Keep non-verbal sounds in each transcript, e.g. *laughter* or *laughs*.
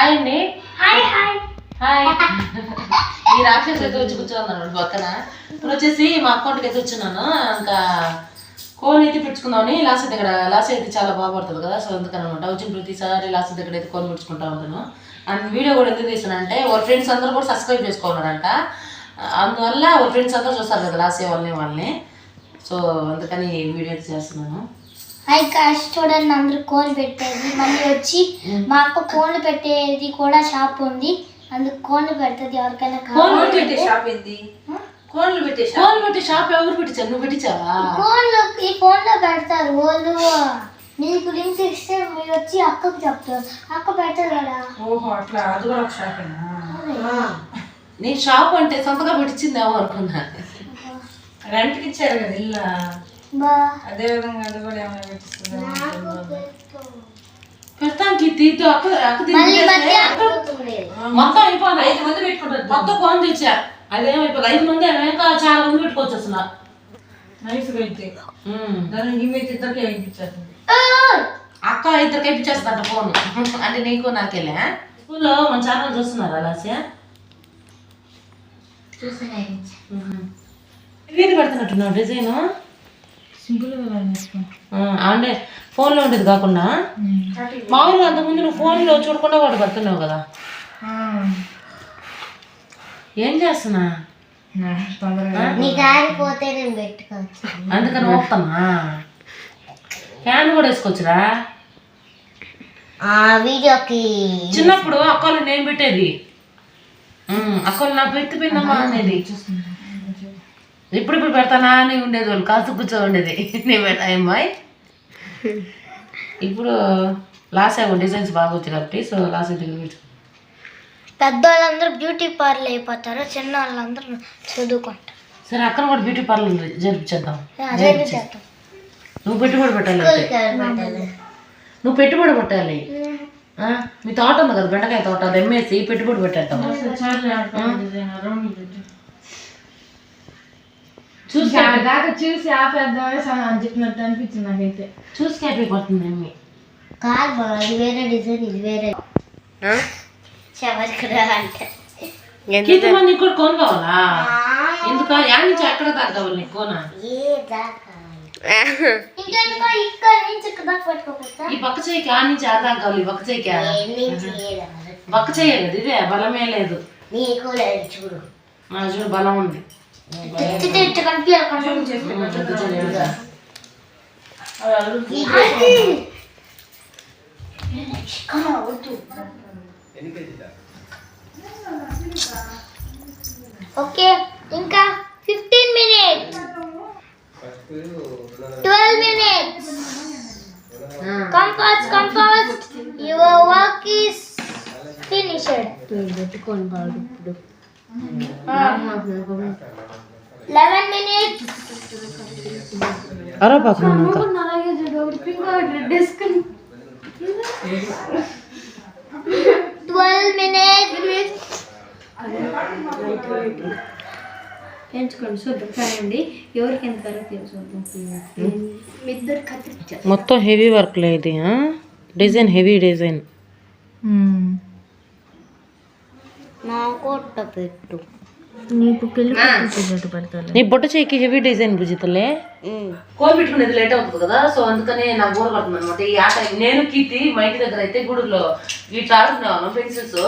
Hi అండి. Hi hi hi ఈ రాక్షసు అయితే వచ్చి కూర్చోన్నాడు పక్కన. ఇప్పుడు వచ్చేసి మా అకౌంట్కి అయితే వచ్చున్నాను. ఇంకా కోన్ అయితే పెట్టుకుందామని లాస్ట్ దగ్గర లాస్ట్ అయితే చాలా బాగుపడుతుంది కదా. సో అందుకని అనమాట వచ్చిన ప్రతిసారి లాస్ట్ దగ్గర అయితే కోన్ పెట్టుకుంటా ఉంటాను. అండ్ వీడియో కూడా ఎందుకు తీసానంటే వాళ్ళ ఫ్రెండ్స్ అందరూ కూడా సబ్స్క్రైబ్ చేసుకున్నారంట అందువల్ల వాళ్ళ ఫ్రెండ్స్ అందరూ చూస్తారు కదా లాస్ట్ వాళ్ళని వాళ్ళని. సో అందుకని వీడియో చేస్తున్నాను. హాయ్ కాష్ చూడండి అందరూ కోన్ పెట్టేది. మళ్ళీ వచ్చి మా అక్క కోన్లు పెట్టేది కూడా షాప్ ఉంది. అందుకు కోన్లు పెడుతుంది ఎవరికైనా కోన్ కావాలి పెట్టే షాప్ ఏంది? కోన్లు పెట్టే షాప్ కోన్లు పెట్టే షాప్ ఎవరు పెట్టించారు? నువ్వు పెట్టించావా? కోన్లు ఈ ఫోన్లో పెడతారు. వాళ్ళు నీకు లింక్ ఇస్తే మీరు వచ్చి అక్కకు చెప్తారు. అక్క పెడతారు కదా. ఓహో అట్లా. అది కూడా ఒక షాపేనా నీ షాప్ అంటే సొంతగా పెట్టించిందేమో అనుకున్నా రెంట్కి ఇచ్చారు కదా ఇల్లు? అదే విధంగా అది కూడా ఏమైనా పెట్టిస్తుందా? పెడతాం తీతో అక్క అక్క మొత్తం అయిపోయింది ఐదు మంది పెట్టుకుంటారు. మొత్తం కోన్ తెచ్చా. అదేమైపోయింది ఐదు మంది ఇంకా చాలా మంది పెట్టుకోవచ్చు అసలు. నైస్గా అయితే. ఉమ్. దాని ఇమేజ్ ఇద్దరికి వేయించేస్తుంది. అక్క ఇద్దరు కైపించేస్తాంట ఫోన్. *laughs* అంటే నీకు నాకేలే. స్కూల్లో మన ఛానల్ చూస్తున్నారా అలాసే ఇది పెడుతున్నట్టున్నావు డిజైన్. అంటే ఫోన్లో ఉండేది కాకుండా మామూలుగా అంతకుముందు నువ్వు ఫోన్లో చూడకుండా వాడు పడుతున్నావు కదా. ఏం చేస్తున్నా? నీకు అందుకని ఓపుతామా ఫ్యాన్ కూడా వేసుకోవచ్చురా? ఆ వీడియోకి చిన్నప్పుడు అక్కలు నేను పెట్టేది. అక్కలు నా పెట్టిపోయిందమ్మా అనేది. ఇప్పుడు ఇప్పుడు పెడతానా అని ఉండేది వాళ్ళు కాసు కూర్చో ఉండేది. నేను అమ్మాయి ఇప్పుడు లాస్ అయ్యి డిజైన్స్ బాగా వచ్చాయి కాబట్టి సో లాస్ దగ్గర పెట్టు పెద్దవాళ్ళందరూ బ్యూటీ పార్లర్ అయిపోతారు చిన్న వాళ్ళందరూ చదువుకుంటారు. సరే అక్కడ కూడా బ్యూటీ పార్లర్ జరిపించేద్దాం. నువ్వు పెట్టుబడి పెట్టాలి. నువ్వు పెట్టుబడి పెట్టాలి. ఆ, మీ తోట ఉంది కదా బెండకాయ తోట అది ఎమ్మేసి పెట్టుబడి పెట్టేద్దాం. చూసి దాకా చూసి ఆపేద్దామని అని చెప్పినట్టు అనిపించింది నాకైతే. చూసి పడుతుంది ఎమ్మి కాదు అది వేరే డిజైన్ ఇది వేరే. చివరికి అంటే. కింద మంది కూడా కోన్ కావాలా ఎందుకు? యాడ్ నుంచి ఎక్కడ దాకా కావాలి నీకు కోన? ఈ పక్క చేయికి ఆ నుంచి ఆ దాకా కావాలి ఈ పక్క చేయికి ఆ. ఏం నుంచి లేదు పక్క చేయ లేదు ఇదే బలమే లేదు. చూడు. నా చూడు బలం ఉంది. ఓకే ఇంకా fifteen minutes twelve minutes come fast come fast your work is finished eleven కత్తిరించారు మొత్తం హెవీ వర్క్ లేదు డిజైన్ హెవీ డిజైన్ నా కొట్ట పెట్టు. నీ బొట్ట చేయికి హెవీ డిజైన్ బుజితలే కోల్ పెట్టుకునేది లేట్ అవుతుంది కదా సో అందుకనే నాకు బోర్ పడుతుంది అనమాట ఈ ఆట నేను కీర్తి మా ఇంటి దగ్గర అయితే గూడూరులో వీటిలో ఆడుకునేవాళ్ళం పెన్సిల్స్.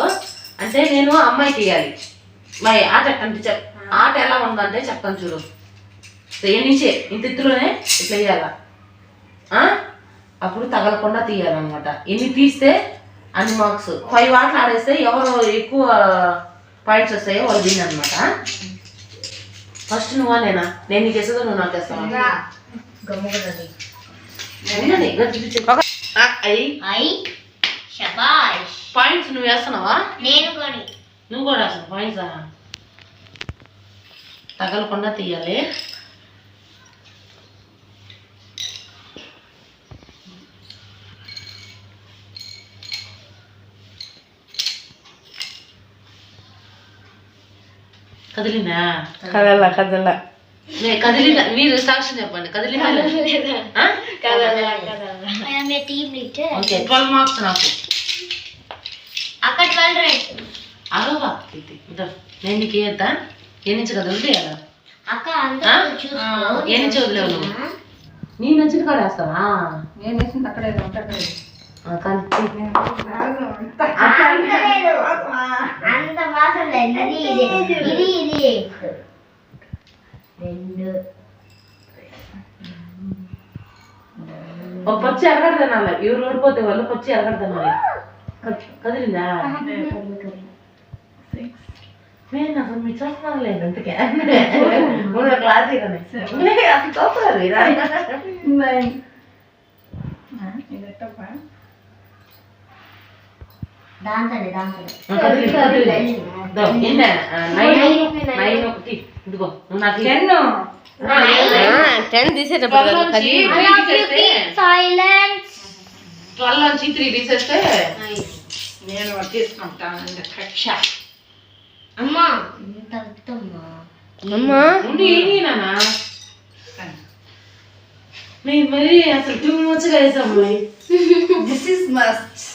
అంటే నేను అమ్మాయికి వేయాలి మరి ఆట అంటే చెప్ ఆట ఎలా ఉందంటే చెప్తాను చూడు. నుంచే ఇంత ఎత్తులోనే ఇట్లా వేయాల అప్పుడు తగలకుండా తీయాలన్నమాట. ఎన్ని తీస్తే అన్ని మార్క్స్. ఫైవ్ ఆటలు ఆడేస్తే ఎవరు ఎక్కువ పాయింట్స్ వస్తాయో వాళ్ళు విన్ అనమాట ఫస్ట్ నువ్వా నేనా? నేను నీకు వేసేదా నువ్వు నాకు శబాష్ పాయింట్స్ నువ్వు వేస్తున్నావా? నేను కొని నువ్వు కూడా వేస్తావు పాయింట్స్ తగలకుండా తీయాలి. కదిలిందా? కదల కదల. నే- కదిలిందా? మీరు సాక్ష్యం చెప్పండి. ఓకే ట్వెల్వ్ మార్క్స్ నాకు. అక్కడ నేను నీకు ఏద్దా ఏ నుంచి కదా వదిలేయాలా అక్క ఆ? అందరూ చూసుకో. ఏ నుంచి వదిలేవు నువ్వు? నీ నచ్చిన కాడ వేస్తావా? నేను వేసింది అక్కడే ఉంటే అక్కడే. ఆ, కలిపి అంత వాసన ఇది ఇది ఇది రెండు ఒక పచ్చి ఎవరు ఓడిపోతే వాళ్ళు పచ్చి ఎరగడ తినాలి. కదిలిందా? నేను అసలు మీ చూస్తున్నాను లేదు అందుకే. *laughs* క్లాస్ *laughs* అసలు చూస్తున్నారు *laughs* మీరా? ఇది ఎట్టప్పా దాంతోనే దాంతోనే ఆ, కదిలింది, కదిలింది. దో, ఏంటా? ఆ, నైన్ నైన్ ఒకటి ఇదిగో నువ్వు నాకు టెన్ను టెన్. తీసేటప్పుడు సైలెన్స్. ట్వెల్వ్ నుంచి త్రీ తీసేస్తే. నేను. తీసుకుంటాను కక్ష. అమ్మా. అమ్మా. నేను మరి అసలు టూ మచ్గా వేసాము దిస్ ఇస్ మస్ట్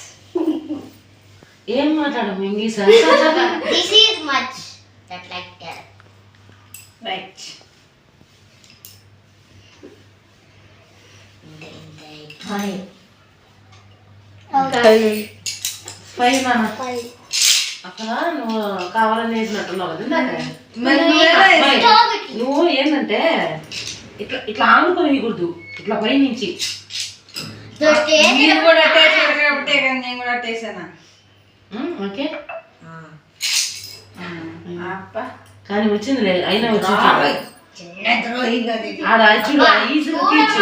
ఏం మాట్లాడము English this is much that like that right five అక్కడ నువ్వు కావాలని వేసినట్టున్నావు కదా అమ్మాయి, నువ్వు ఏంటంటే ఇట్లా ఇట్లా ఆనుకొని వేయకూడదు ఇట్లా పై నుంచి మీరు కూడా *laughs* కాబట్టి నేను కూడా ఓకే అప్ప కానీ వచ్చింది లేదు అయినా వచ్చింది ఈజీగా తీర్చు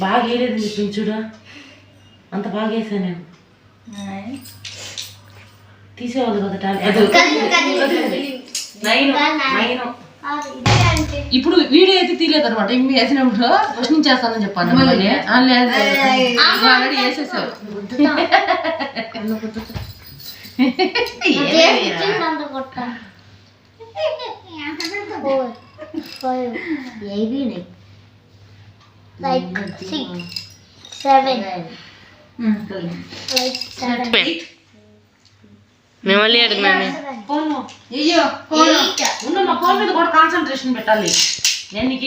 బాగా వేయలేదు చూడు అంత బాగా వేసా నేను తీసేవాళ్ళు కదా నైన్ నైన్ ఇప్పుడు వీడియో అయితే తీయలేదు అనమాట ఇవి వేసినప్పుడు చెప్పాను మళ్ళీ. Already like six seven like seven మేము మళ్ళీ అడిగినాను ఫోన్ అయ్యో ఎయిట్ ఉన్న మా ఫోన్ మీద కూడా కాన్సన్ట్రేషన్ పెట్టాలి. నేను నీకు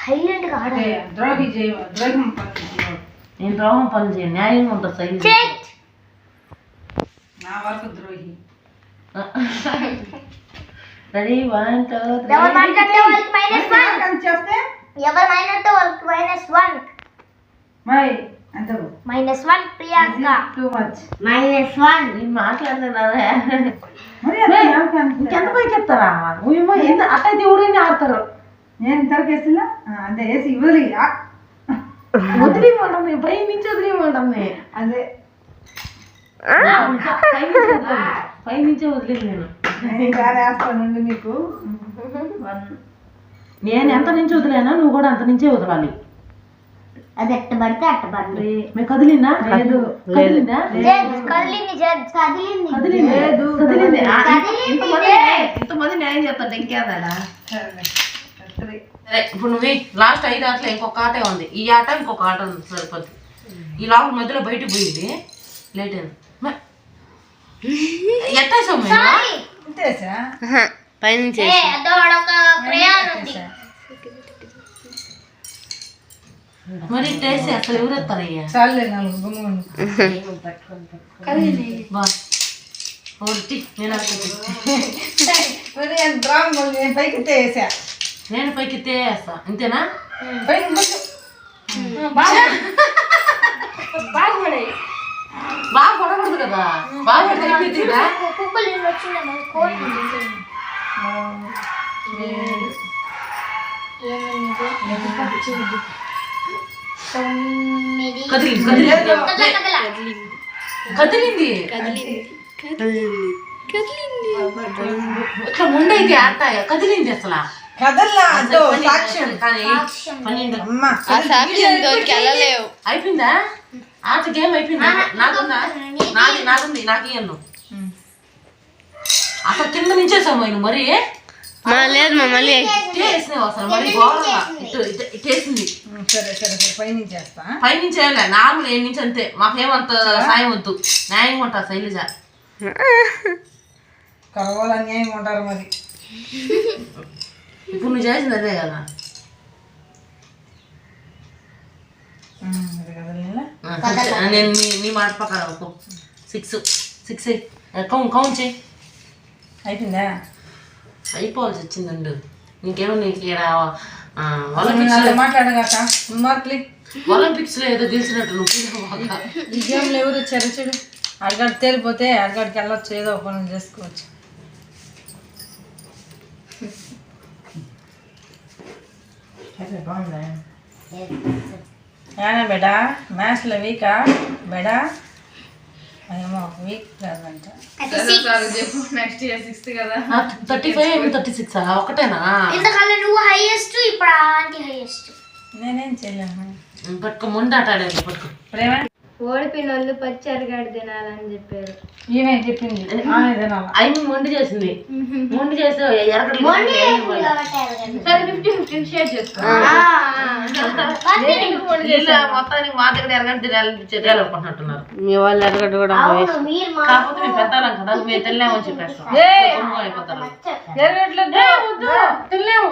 సైలెంట్గా అదే ద్రోహి చేయ. నేను ద్రోహం పని చేయను న్యాయంగా ఉంటుంది సైన్ నా వరకు ద్రోహి. రెడీ? వన్ టూ ఎవరు మైనస్ వాళ్ళకి minus one my minus one Priyanka too much minus one నేను అదే ఎంత ఆడతారు. నేను ఇంతవరకు వేసిలా అదే వేసి ఇవ్వలి ఆ, వదిలేయమంటుంది పై నుంచి వదిలేయమంటుంది అదే. పై నుంచి వదిలేను. పై నుంచే వదిలేదు నేను వేస్తానండి మీకు నేను ఎంత నుంచి వదిలేనా నువ్వు కూడా అంత నుంచే వదలాలి. అది ఎట్ట పడితే అట్ట పడి మేము కదిలిందా? లేదు. కదిలిందా? కదిలింది కదిలింది. కదిలింది. కదిలింది. ఆ, కదిలింది ఇంతమంది న్యాయం- చేస్తాడు ఇంకేదా సరే ఇప్పుడు నువ్వు. లాస్ట్ ఐదు ఆటలు ఇంకొక ఆటే ఉంది. ఈ ఆట ఇంకొక ఆట ఉంది సరిపోద్ది. ఈ లోపల మధ్యలో బయటకు పోయింది. లేట్ అయింది. మ- ఎట్టా సొమ్ము ఇంతేసా పైనుంచి ఏ అదో ఒక క్రేయాన్ ఉంది మరి టేస్ట్ అసలు ఎవరు ఎత్తారయ్యా చాలే నాలుగు గుమ్మ బా. ఒకటి నేను అసలు మరి ఎంత రాంగ్ మళ్ళీ నేను పైకి వేసా నేను పైకి తేస్తా అంతేనా పైకి కొంచెం బాగా పడకూడదు కదా? బాగా పడితే అయిపోతుందా కుక్కలు వచ్చిందా మన కోడి తొమ్మిది. కదిలింది కదిలింది. కదిలింది. ఇట్లా అసలు. అయిపోయిందా? ఆట గేమ్ అయిపోయిందా? నాకుందా? నాది నాకుంది నాకు ఇయ్యను అసలు కింద నుంచేసాము ఆయన మరి? లేదు మా మళ్ళీ. సరే సరే సరే పైనుంచి చేస్తా. పైనుంచి వేయలే నార్మల్ ఏడు నుంచి అంతే. మాకేమంత సాయం వద్దు. న్యాయంగా ఉంటా శైలజ. కరవాలు అన్యాయం ఉంటారు మరి. ఇప్పుడు నువ్వు చేసింది అదే కదా. నేను నీ నీ మాట ఒప్పు. సిక్స్ సిక్స్ కౌంట్ కౌంట్ చేయి. అయిపోయిందా? అయిపోవాల్సి వచ్చిందండు. ఇంకేమో నీకు ఇక్కడ ఒలింపిక్స్లో ఏదో గెలిచినట్టు నువ్వు గేమ్లో ఎవరు వచ్చారు చూడు. అడగాడు తేలిపోతే అడగాడికి వెళ్ళొచ్చు ఏదో పనులు చేసుకోవచ్చు. బాగుందా? ఏనా బేటా? మ్యాథ్స్లో వీకా బేడా థర్టీ ఫైవ్ థర్టీ సిక్స్ ఒకటేనా? ఇంతకాలం నువ్వు హైయెస్ట్ ఇప్పుడు ఆంటీ హైయెస్ట్ నేనేం పట్టుకో ముందు పట్టుకో. ఓడిపోయిన వాళ్ళు పచ్చి అరగాడు తినాలని చెప్పారు. ఈమె చెప్పింది. ఆమె తినాలా? అవి మొండి చేసింది. మొండి చేస్తే ఎరగడలు సరే ఫిఫ్టీ ఫిఫ్టీ షేర్ చేసుకో. వీళ్ళ *laughs* మొత్తానికి మా దగ్గర ఎరగంట తినాలనుకుంటున్నట్టున్నారు మీ వాళ్ళు ఎరగడ్డ కూడా కాకపోతే మేము పెద్దాలం కదా మేము తెల్లామని చెప్పేస్తాం. తెల్లాము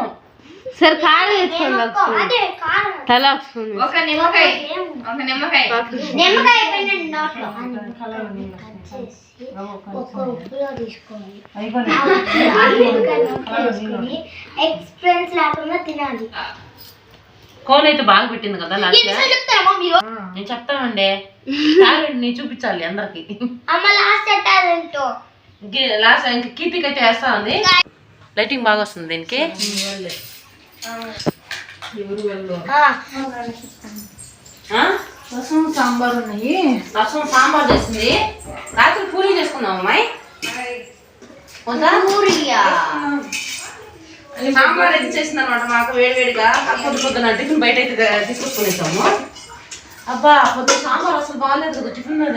సరే కారం తెచ్చుకోండి ఒక స్పూన్. అదే కారం. తల ఒక నిమ్మకాయ. ఒక నిమ్మకాయ. నిమ్మకాయ అయిపోయిందండి నోట్లో ఒక్క ఉప్పులో తీసుకోవాలి. అయిపోయింది నిమ్మకాయ నోట్లో తీసుకొని ఎక్స్పీరియన్స్ లేకుండా తినాలి. కోన్ అయితే బాగా పెట్టింది కదా లాస్ట్ నేను చెప్తానండి. టాలెంట్ నీ చూపించాలి అందరికి. అమ్మ లాస్ట్ టాలెంట్ లాస్ట్ ఇంకా కీర్తికి అయితే వేస్తా ఉంది. లైటింగ్ బాగా వస్తుంది దీనికి? రసం సాంబార్ ఉన్నాయి. రసం సాంబార్ చేసింది. రాత్రి పూరీ చేసుకున్నాం అమ్మాయి? వద్దా? సాంబార్ అయితే చేసింది అనమాట మాకు వేడివేడిగా పొద్దు పొద్దున టిఫిన్ బయట అయితే తీసుకొచ్చుకునేసాము. అబ్బా పొద్దు సాంబార్ అసలు బాగాలేదు కదా టిఫిన్ మీద.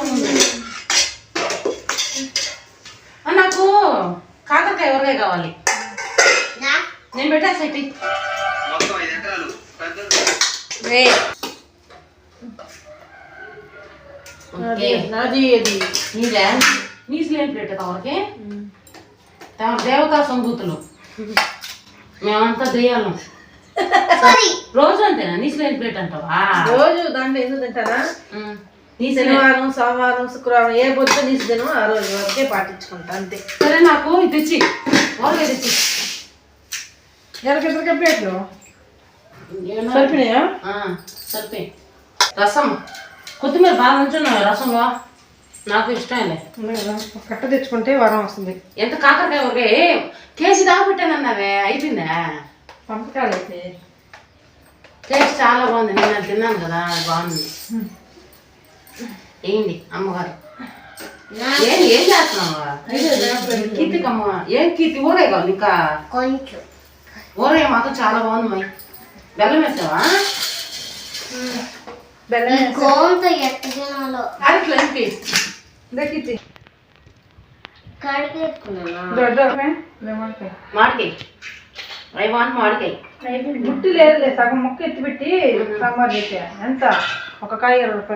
ఉంది. ఆ, నాకు కాకరకాయ ఎవరికాయ కావాలి. నేను పెట్టేస్తా ఇటు. ఓకే. నాది అది నీదే నీసులేం ప్లేట్ తమరికి? దేవతా సంభూతులు. మేమంతా దెయ్యాలం. రోజు అంతేనా? నీసులేని ప్లేట్ అంటావా? రోజు దాంట్లో ఎందుకు తింటారా. నీసులే శనివారం సోమవారం శుక్రవారం ఏ పొద్దు నీసు తినో ఆ రోజు వరకే పాటించుకుంటా అంతే. సరే నాకు ఇది తెచ్చి. ఊరగాయ తెచ్చి. ఎరకెదరక ప్లేట్లు? సరిపోయినాయా? సరిపోయి. రసం. కొత్తిమీర బాగా ఉంచున్నావు రసంలో నాకు ఒక కట్ట తెచ్చుకుంటే వరం వస్తుంది. ఎంత కాకరకాయ ఊరగాయ? కేజీ దాకా పెట్టానన్నావే అయిపోయిందా? పంపకాలు అయితే టేస్ట్ చాలా బాగుంది నేను తిన్నాను కదా బాగుంది. ఏంటి అమ్మగారు? ఏం ఏం చేస్తున్నావు? కీర్తికి అమ్మ ఏం కీర్తి? ఊరే కావాలి ఇంకా? కొంచెం. ఊరే మాత్రం చాలా బాగుంది మై బెల్లం వేసావా బెల్లం లెమన్కాయ మాడికాయ. ఐ వాంట్ మాడికాయ. గుట్టి లేదు సగం ముక్క ఎత్తి పెట్టి సాంబార్ చేసా ఎంత? ఒక కాయ ఇరవై రూపాయలు.